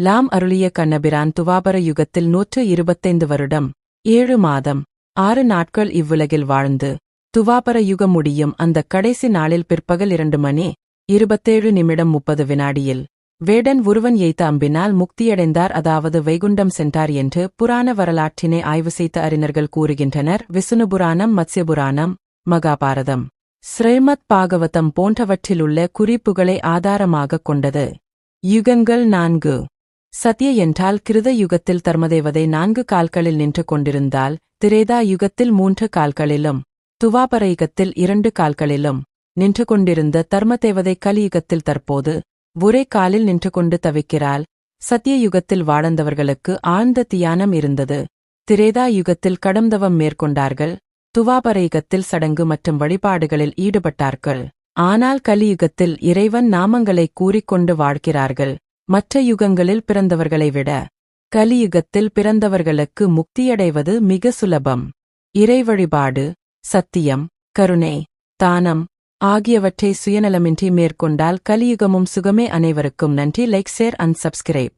லாம் அருளிய கண்ணபிரான் துவாபர யுகத்தில் நூற்று இருபத்தைந்து வருடம் ஏழு மாதம் ஆறு நாட்கள் இவ்வுலகில் வாழ்ந்து துவாபர யுகம் முடியும் அந்த கடைசி நாளில் பிற்பகல் இரண்டு மணி இருபத்தேழு நிமிடம் முப்பது வினாடியில் வேடன் ஒருவன் எய்த்த அம்பினால் முக்தியடைந்தார் அதாவது வைகுண்டம் சென்றார் என்று புராண வரலாற்றினை ஆய்வு செய்த அறிஞர்கள் கூறுகின்றனர் விஷ்ணு புராணம் புராணம் மகாபாரதம் ஸ்ரீமத் பாகவதம் போன்றவற்றிலுள்ள குறிப்புகளை ஆதாரமாகக் கொண்டது யுகங்கள் நான்கு சத்ய என்றால் கிருத யுகத்தில் தர்மதேவதை நான்கு கால்களில் நின்று கொண்டிருந்தால் திரேதா யுகத்தில் மூன்று கால்களிலும் துவாபர யுகத்தில் இரண்டு கால்களிலும் நின்று கொண்டிருந்த தர்மதேவதை கலியுகத்தில் தற்போது ஒரே காலில் நின்று கொண்டு தவிக்கிறாள். சத்திய யுகத்தில் வாழ்ந்தவர்களுக்கு ஆழ்ந்த தியானம் இருந்தது. திரேதா யுகத்தில் கடம்தவம் மேற்கொண்டார்கள். துவாபர யுகத்தில் சடங்கு மற்றும் வழிபாடுகளில் ஈடுபட்டார்கள். ஆனால் கலியுகத்தில் இறைவன் நாமங்களை கூறிக்கொண்டு வாழ்கிறார்கள். மற்ற யுகங்களில் பிறந்தவர்களை விட கலியுகத்தில் பிறந்தவர்களுக்கு முக்தியடைவது மிக சுலபம். இறை வழிபாடு சத்தியம் கருணை தானம் ஆகியவற்றை சுயநலமின்றி மேற்கொண்டால் கலியுகமும் சுகமே அனைவருக்கும். நன்றி. Like share and subscribe.